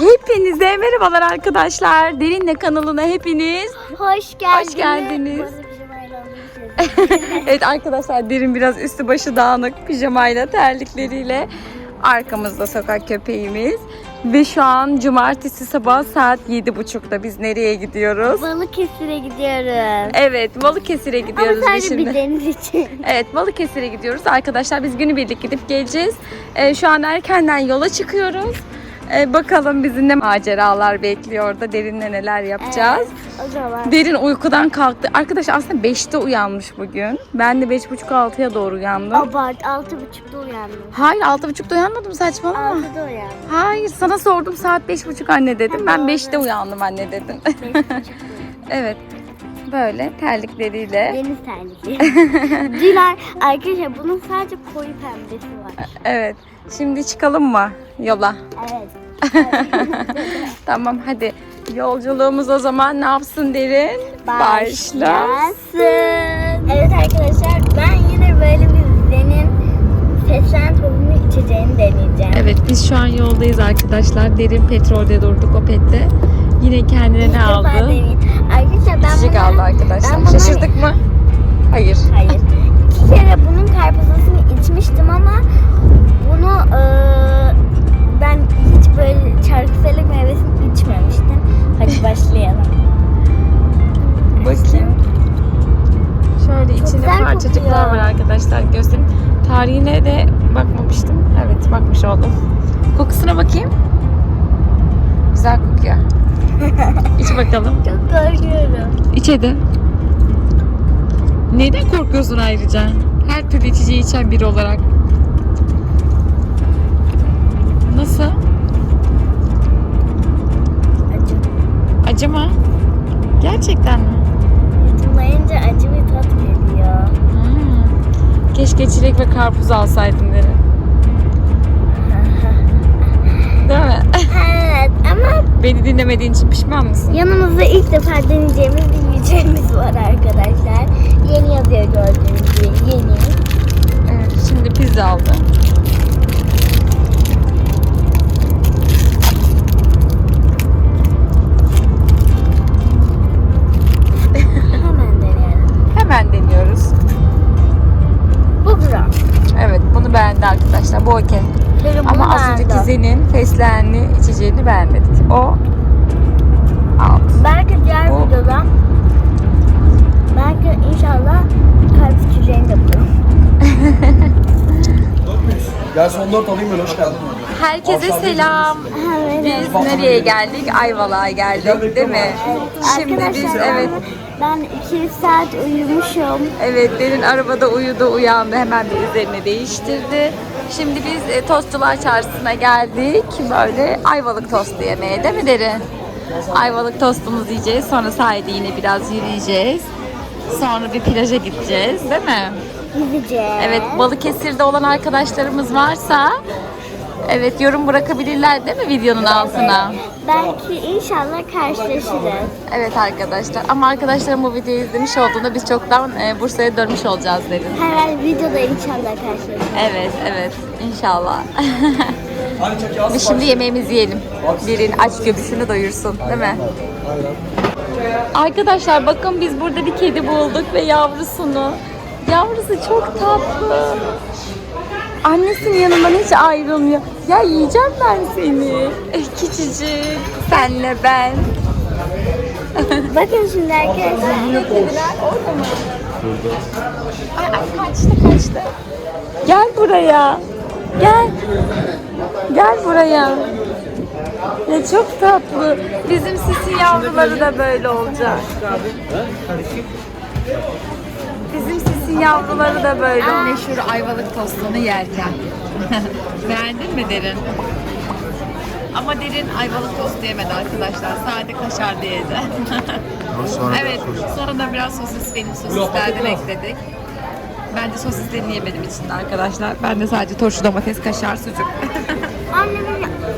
Hepinize merhabalar arkadaşlar. Derinle kanalına hepiniz. Hoş geldiniz. Hoş geldiniz. Evet arkadaşlar Derin biraz üstü başı dağınık pijamayla terlikleriyle. Arkamızda sokak köpeğimiz. Ve şu an cumartesi sabah saat 7.30'da biz nereye gidiyoruz? Balıkesir'e gidiyoruz. Evet Balıkesir'e Ama gidiyoruz biz sadece şimdi. bir deniz için. Evet Balıkesir'e gidiyoruz. Arkadaşlar biz günübirlik gidip geleceğiz. Ee, şu an erkenden yola çıkıyoruz. Ee, bakalım bizi ne maceralar bekliyor orada. Derinle neler yapacağız. O zaman. Derin uykudan kalktı. Arkadaşlar aslında 5'te uyanmış bugün. Ben de 5.30-6'ya doğru uyandım. Abart altı buçukta uyandım. Hayır 6.30'da uyanmadım saçmalama. Altıda uyandım. Hayır sana sordum saat 5.30 anne dedim. Ben Doğru. 5'te uyandım anne dedim. Evet. Böyle terlikleriyle. Deniz terliği. Diler arkadaşlar bunun sadece koyu pembesi var. Evet. Şimdi çıkalım mı yola? Evet. Tamam hadi. Yolculuğumuz o zaman ne yapsın derin? Başlasın. Evet arkadaşlar ben yine böyle bir Zen'in fesleğen tohumu içeceğini deneyeceğim. Evet biz şu an yoldayız arkadaşlar. Derin petrolde durduk Opet'te. Yine kendine ne aldı? Arkadaşlar ben İçecek bunu- aldı arkadaşlar. ben Şaşırdık mı? Hayır. Hayır. İki kere bunun karpuzasını içmiştim ama bunu eee, ben hiç böyle çarkıfelik meyvesini içmemiştim. Hadi başlayalım. Bakayım. Şöyle içinde güzel parçacıklar kokuyor. var arkadaşlar. Göstereyim. Tarihine de bakmamıştım. Evet bakmış oldum. Kokusuna bakayım. Güzel kokuyor. İç bakalım. Çok korkuyorum. İç hadi. Neden korkuyorsun ayrıca? Her türlü içeceği içen biri olarak. Nasıl? Acı. Acı mı? Gerçekten mi? Yudumlayınca acı bir tat geliyor. Hmm. Keşke çilek ve karpuz alsaydın derim. Beni dinlemediğin için pişman mısın? yanımızda ilk defa deneyeceğimiz bir yiyeceğimiz var arkadaşlar. Yeni yazıyor gördüğünüz gibi. Yeni. Evet, şimdi pizza aldı. İçeceğini beğenmedik. O alt. Belki diğer Bu- videoda belki inşallah kalp içeceğini de bulurum. Gel son dört alayım ben hoş geldin. Herkese selam. Biz nereye geldik? Ayvalık'a geldik değil mi? Şimdi biz evet Ben iki saat uyumuşum. evet derin arabada uyudu uyandı hemen bir üzerini değiştirdi. Şimdi biz e, tostçular çarşısına geldik. Böyle ayvalık tostu yemeye değil mi derin? Ayvalık tostumuzu yiyeceğiz. Sonra sahilde yine biraz yürüyeceğiz. Sonra bir plaja gideceğiz değil mi? Gideceğiz. Evet Balıkesir'de olan arkadaşlarımız varsa evet yorum bırakabilirler değil mi videonun altına? Belki inşallah karşılaşırız. Evet arkadaşlar ama arkadaşlarım bu videoyu izlemiş olduğunda biz çoktan e, Bursa'ya dönmüş olacağız dedim. Herhalde videoda inşallah karşılaşırız. Evet evet inşallah. Biz şimdi yemeğimizi yiyelim. Birin aç göbüşünü doyursun değil mi? Arkadaşlar bakın biz burada bir kedi bulduk ve yavrusunu. Yavrusu çok tatlı. Annesinin yanından hiç ayrılmıyor. Ya yiyeceğim ben seni. Eh, Küçücük. Senle ben. Bakın şimdi arkadaşlar. Ay, ay kaçtı kaçtı. Gel buraya. Gel. Gel buraya. Ya çok tatlı. Bizim sisi yavruları da böyle olacak. Bizim sisin yavruları da böyle olacak. Meşhur ayvalık tostunu yerken. Beğendin mi Derin? Ama Derin ayvalık tostu yemedi arkadaşlar. Sade kaşar yedi. evet, sonra da biraz sosis benim sosislerden ekledik. Ben de sosislerini yemedim içinde arkadaşlar. Ben de sadece turşu, domates, kaşar, sucuk. Annem,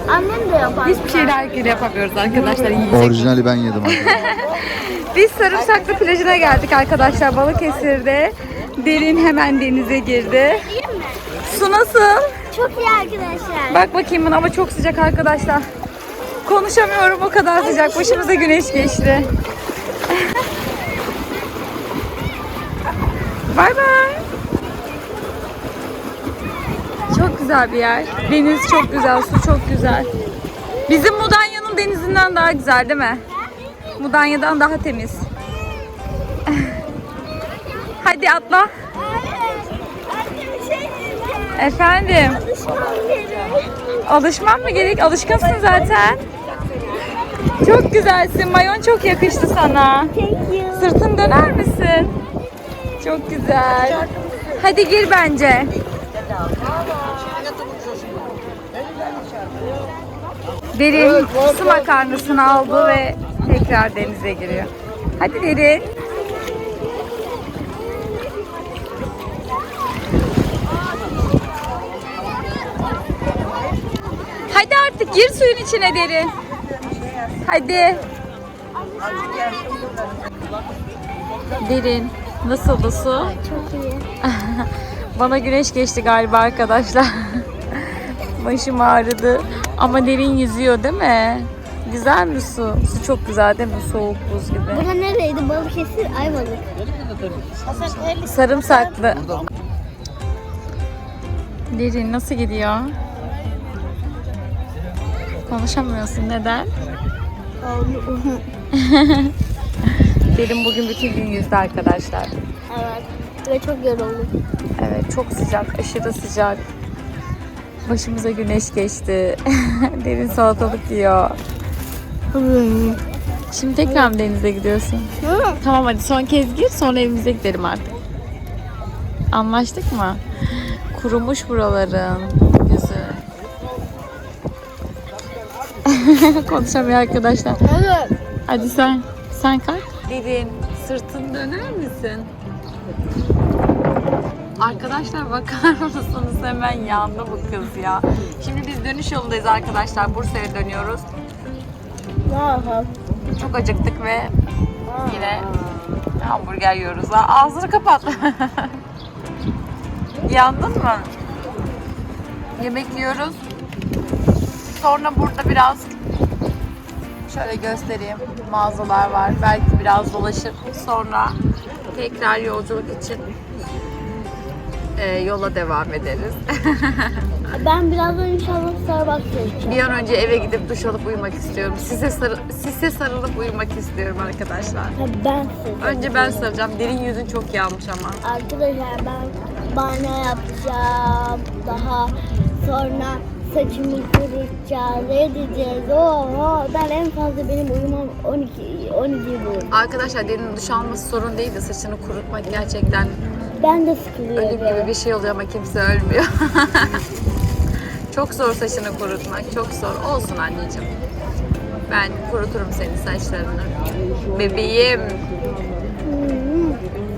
annem de yapar. Hiçbir şey herkese yapamıyoruz arkadaşlar. Yiyecek. Orijinali ben yedim arkadaşlar. Biz Sarımsaklı plajına geldik arkadaşlar Balıkesir'de. Derin hemen denize girdi. Su nasıl? Çok iyi arkadaşlar. Bak bakayım buna ama çok sıcak arkadaşlar. Konuşamıyorum o kadar sıcak. Başımıza güneş geçti. Bay bay. Çok güzel bir yer. Deniz çok güzel, su çok güzel. Bizim Mudanya'nın denizinden daha güzel değil mi? Mudanya'dan daha temiz. Hadi atla. Efendim. Alışmam mı gerek? Alışkınsın zaten. Çok güzelsin. Mayon çok yakıştı sana. Thank you. Sırtın döner misin? Çok güzel. Hadi gir bence. Derin su makarnasını aldı ve tekrar denize giriyor. Hadi Derin. Hadi artık gir suyun içine Derin. Hadi. Derin. Nasıldı su? Çok iyi. Bana güneş geçti galiba arkadaşlar. Başım ağrıdı. Ama derin yüzüyor değil mi? Güzel mi su? Su çok güzel değil mi? Soğuk buz gibi. Bura nereydi? Balıkesir, Ayvalık. Sarımsaklı. Derin nasıl gidiyor? Konuşamıyorsun. Neden? Derin bugün bütün gün yüzdü arkadaşlar. evet. Ve çok yoruldum. Evet çok sıcak, aşırı sıcak. Başımıza güneş geçti. Derin salatalık yiyor. Şimdi tekrar mı denize gidiyorsun? Tamam hadi son kez gir sonra evimize gidelim artık. Anlaştık mı? Kurumuş buraların yüzü. Konuşamıyor arkadaşlar. Evet. Hadi sen, sen kalk. Derin, sırtın döner misin? Arkadaşlar bakar mısınız hemen yandı bu kız ya. Şimdi biz dönüş yolundayız arkadaşlar. Bursa'ya dönüyoruz. Çok acıktık ve yine hamburger yiyoruz. Aa, Ağzını kapat. Yandın mı? Yemek yiyoruz. Sonra burada biraz şöyle göstereyim. Mağazalar var. Belki biraz dolaşıp sonra tekrar yolculuk için e, yola devam ederiz. Ben birazdan inşallah Starbucks'a gideceğim. Bir an önce eve gidip duş alıp uyumak istiyorum. Size sarı, size sarılıp uyumak istiyorum arkadaşlar. Ha, ben size. Önce ben saracağım. Derin yüzün çok yanmış ama. Arkadaşlar ben banyo yapacağım. Daha sonra saçımı kurutacağız. Edeceğiz. Oho. Ben en fazla benim uyumam 12 12 bulur. Arkadaşlar derinin duş alması sorun değil de saçını kurutmak gerçekten Ben de sıkılıyorum. ölüm gibi bir şey oluyor ama kimse ölmüyor. çok zor saçını kurutmak, çok zor. Olsun anneciğim. Ben kuruturum senin saçlarını. Bebeğim.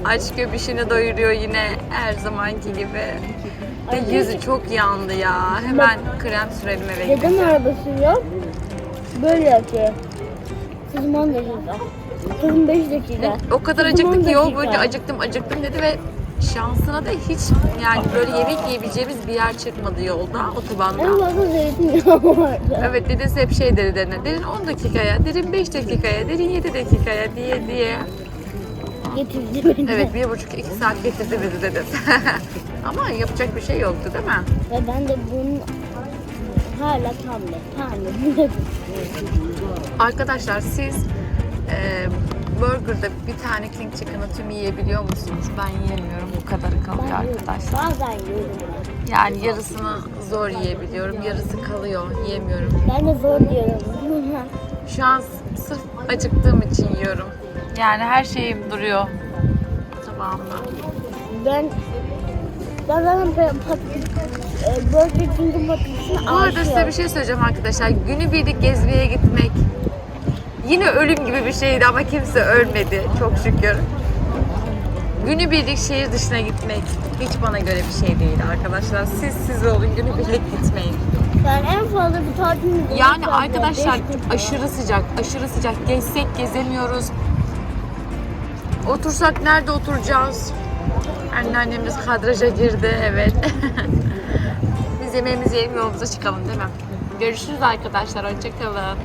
Aç göbüşünü doyuruyor yine her zamanki gibi. Ve yüzü çok yandı ya. Hemen krem sürelim eve Neden gidince. araba sürüyor? Böyle yapıyor. Kızım 10 dakika. Kızım 5 dakika. O kadar acıktık 10 ki yol boyunca acıktım acıktım dedi ve şansına da hiç yani böyle yemek yiyebileceğimiz bir yer çıkmadı yolda, En otobanda. fazla zeytinyağı vardı. Evet dedesi hep şey dedi derine. Derin 10 dakikaya, derin 5 dakikaya, derin 7 dakikaya diye diye. Getirdi beni. Evet bir buçuk iki saat getirdi bizi dedesi. Ama yapacak bir şey yoktu değil mi? Ve ben de bunun hala tam da tam Arkadaşlar siz e, burgerda bir tane king chicken'ı tüm yiyebiliyor musunuz? Ben yiyemiyorum. Bu kadarı kalıyor arkadaşlar. Bazen yiyorum. Yani yarısını zor yiyebiliyorum. Yarısı kalıyor. Yiyemiyorum. Ben de zor diyorum. Şu an sırf acıktığım için yiyorum. Yani her şeyim duruyor tabağımda. ben ben zaten Burger King'in patatesini Bu arada size bir şey söyleyeceğim arkadaşlar. Günübirlik gezmeye gitmek yine ölüm gibi bir şeydi ama kimse ölmedi çok şükür. Günübirlik şehir dışına gitmek hiç bana göre bir şey değil arkadaşlar. Siz siz olun günübirlik gitmeyin. Ben en fazla bir tatilimi Yani arkadaşlar aşırı sıcak, aşırı sıcak. Gezsek gezemiyoruz. Otursak nerede oturacağız? Anneannemiz kadraja girdi, evet. Biz yemeğimizi yiyelim yolumuza çıkalım değil mi? Görüşürüz arkadaşlar, hoşçakalın.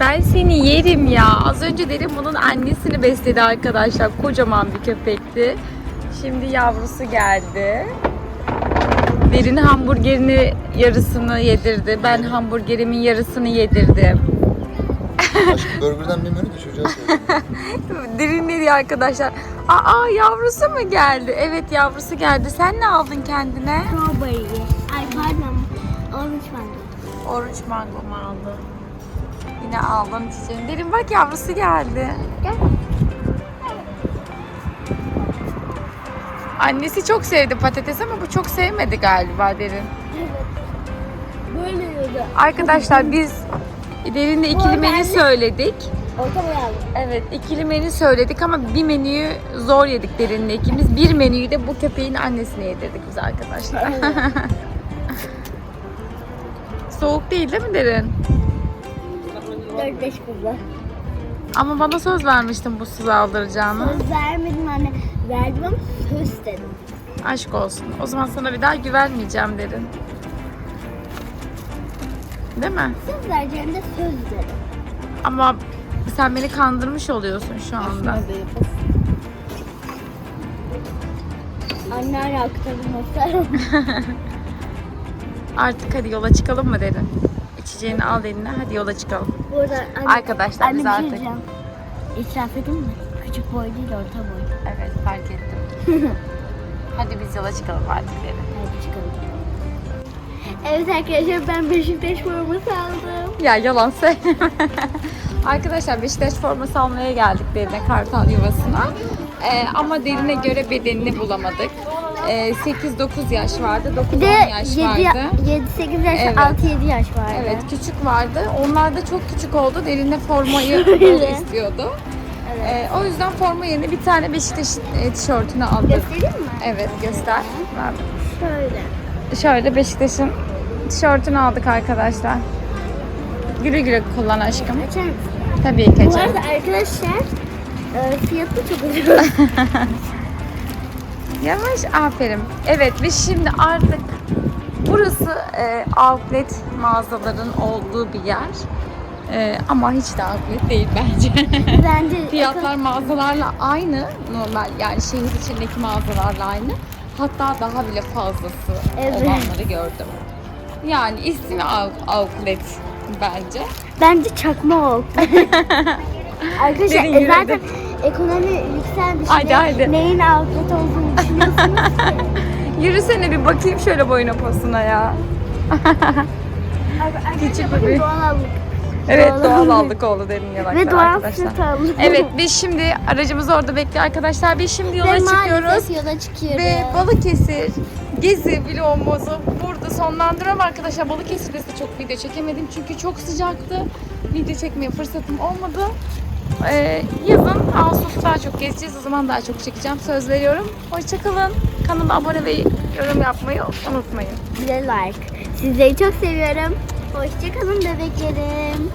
Ben seni yerim ya. Az önce dedim bunun annesini besledi arkadaşlar. Kocaman bir köpekti. Şimdi yavrusu geldi. Derin hamburgerini yarısını yedirdi. Ben hamburgerimin yarısını yedirdim. Aşkım burgerden bir menü de çocuğa söyle. Derin diyor arkadaşlar? Aa yavrusu mu geldi? Evet yavrusu geldi. Sen ne aldın kendine? Strawberry. Ay pardon. Orange mango. Oruç mango mu aldın? Yine aldın çiçeğini. Derin bak yavrusu geldi. Gel. Annesi çok sevdi patates ama bu çok sevmedi galiba Derin. Evet. Böyle yiyordu. Arkadaşlar biz Derin'le ikili menü söyledik. Orta boy aldım. Evet ikili menü söyledik ama bir menüyü zor yedik Derin'le ikimiz. Bir menüyü de bu köpeğin annesine yedirdik biz arkadaşlar. Soğuk değil değil mi Derin? 4-5 kızı. Ama bana söz vermiştin bu sizi aldıracağını. Söz vermedim anne. Verdim ama söz dedim. Aşk olsun. O zaman sana bir daha güvenmeyeceğim Derin. Değil mi? Söz vereceğim de söz dedim. Ama sen beni kandırmış oluyorsun şu anda. Anne hala aktarım Artık hadi yola çıkalım mı Derin? İçeceğini al eline hadi yola çıkalım. Bu arada anne, Arkadaşlar anne biz şey artık- diyeceğim. İtiraf edeyim mi? Küçük boy değil orta boy. Evet fark ettim. hadi biz yola çıkalım artık Derin. Hadi çıkalım. Evet arkadaşlar ben Beşiktaş forması aldım. Ya yalan söyleme. Arkadaşlar Beşiktaş forması almaya geldik Derine Kartal yuvasına. Ee, ama Derine göre bedenini bulamadık. Ee, 8-9 yaş vardı, 9-10 Bir de yaş 7, vardı. 7-8 yaş, Evet. 6-7 yaş vardı. Evet küçük vardı. Onlar da çok küçük oldu. Derine formayı Öyle. istiyordu. Evet. Ee, o yüzden forma yerine bir tane Beşiktaş e, tişörtünü aldık. Göstereyim mi? Evet göster. Ver. Şöyle. Şöyle Beşiktaş'ın tişörtünü aldık arkadaşlar. Güle güle kullan aşkım. Açar mısın? Tabii ki Bu arada arkadaşlar e, fiyatı çok ucuz. Yavaş aferin. Evet biz şimdi artık burası e, outlet mağazaların olduğu bir yer. E, ama hiç de outlet değil bence. Bence Fiyatlar mağazalarla aynı. Normal yani şehir içindeki mağazalarla aynı. Hatta daha bile fazlası Evet. olanları gördüm. Yani ismi out- outlet bence. Bence çakma oldu. Arkadaşlar Derin e, zaten ekonomi yükseldi. Haydi, Şimdi haydi. Neyin outlet olduğunu düşünüyorsunuz ki. Yürüsene bir bakayım şöyle boyuna posuna ya. Küçük bir-. Evet Doğal aldık. oldu derin yalaklar Ve doğal arkadaşlar. süt aldık. Evet biz şimdi aracımız orada bekliyor arkadaşlar. Biz şimdi yola Ve çıkıyoruz. maalesef yola çıkıyoruz. Ve Balıkesir gezi vlogumuzu burada sonlandırıyorum arkadaşlar. Balıkesir'de size çok video çekemedim çünkü çok sıcaktı. Video çekmeye fırsatım olmadı. Ee, yazın Ağustos daha çok gezeceğiz. O zaman daha çok çekeceğim. Söz veriyorum. Hoşçakalın. Kanala abone ve yorum yapmayı unutmayın. Bir de like. Sizleri çok seviyorum. Hoşçakalın bebeklerim.